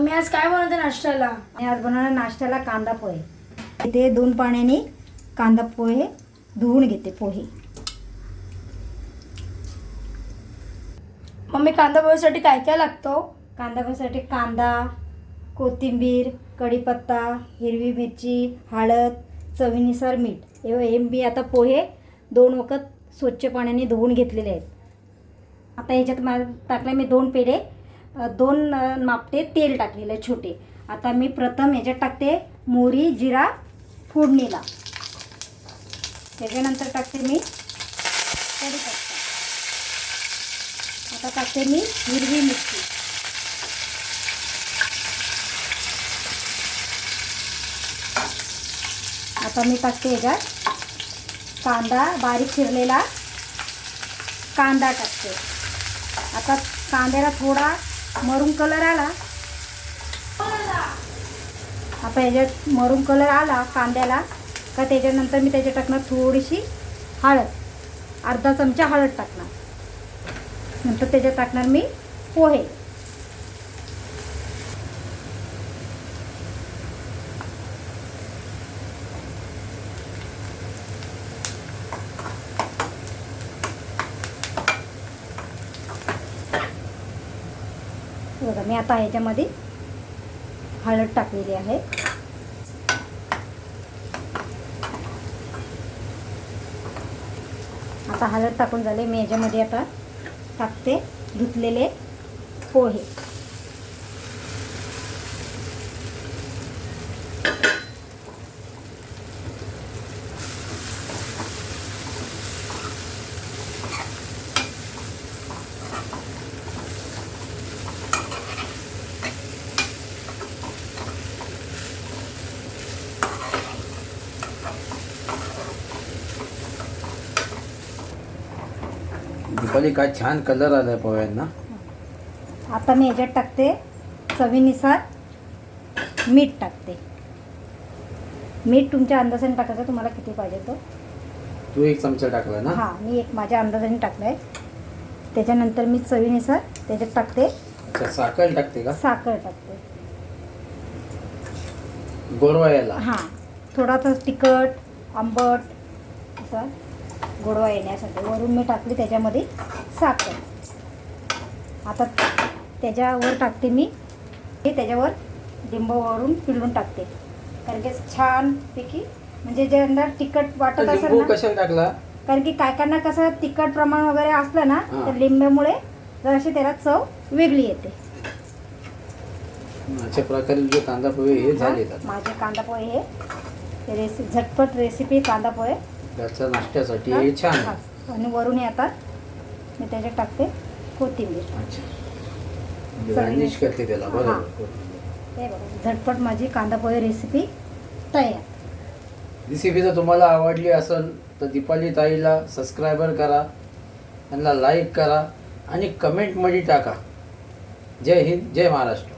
मी आज काय बनवते नाश्त्याला? आणि आज बनवणार नाश्त्याला कांदा पोहे. इथे दोन पाण्याने कांदा पोहे धुवून घेते पोहे. मम्मी कांदा पोह्यासाठी काय काय लागतो? कांदा पोहेसाठी कांदा कोथिंबीर कढीपत्ता हिरवी मिरची हळद चवीनुसार मीठ. हे हे मी आता पोहे दोन वखत स्वच्छ पाण्याने धुवून घेतलेले आहेत. आता ह्याच्यात मा टाकले मी दोन पेढे. दोन मापटे तेल टाकलेलं आहे छोटे. आता मी प्रथम याच्यात टाकते मोहरी जिरा फोडणीला. त्याच्यानंतर टाकते मी कढीपत्ता. आता टाकते मी हिरवी मिरची. आता मी टाकते ह्याच्यात कांदा बारीक चिरलेला. कांदा टाकते. आता कांद्याला थोडा मरून कलर आला. आता ह्याच्यात मरून कलर आला कांद्याला. का त्याच्यानंतर मी त्याच्यात टाकणार थोडीशी हळद. अर्धा चमचा हळद टाकणार. नंतर त्याच्यात टाकणार मी पोहे. बघा मी आता ह्याच्यामध्ये हळद टाकलेली आहे. आता हळद टाकून झाले मी याच्यामध्ये आता टाकते धुतलेले पोहे. दीपाली काय छान कलर आलाय पोह्यांना. आता मी ह्याच्यात टाकते. चवीनुसार मीठ टाकते. मीठ तुमच्या अंदाजाने टाकायचं तुम्हाला किती पाहिजे तो? तू एक चमचा टाकला ना? हां मी एक माझ्या अंदाजाने टाकलं आहे त्याच्यानंतर मी चवीनुसार त्याच्यात टाकते. अच्छा साखर टाकते का? साखर टाकते. गोडवा यायला. हां थोडासा तिखट आंबट असा. गोडवा येण्यासाठी. वरून मी टाकली त्याच्यामध्ये साखर. आता त्याच्यावर टाकते मी. हे त्याच्यावर लिंबावरून पिळून टाकते. कारण की छानपैकी म्हणजे जे अंदर तिखट वाटत असेल ना टाकला? कारण की काय कायना कसं तिखट प्रमाण वगैरे असलं ना. तर लिंबामुळे जराशी त्याला चव वेगळी येते. अशा प्रकारे जे कांदा पोहे हे झाले माझे कांदा पोहे हे हे रेसि झटपट रेसिपी कांदा पोहे त्याच्या नाश्त्यासाठी हे? छान. हा. आणि वरून हे आता मी त्याच्यात टाकते कोथिंबीर. अच्छा. गार्निश करते त्याला बरोबर हे बघा झटपट माझी कांदा पोहे रेसिपी तयार. रेसिपी जर तुम्हाला आवडली असेल तर दीपाली ताईला सबस्क्रायबर करा त्यांना लाईक करा आणि कमेंटमध्ये टाका. जय हिंद जय महाराष्ट्र.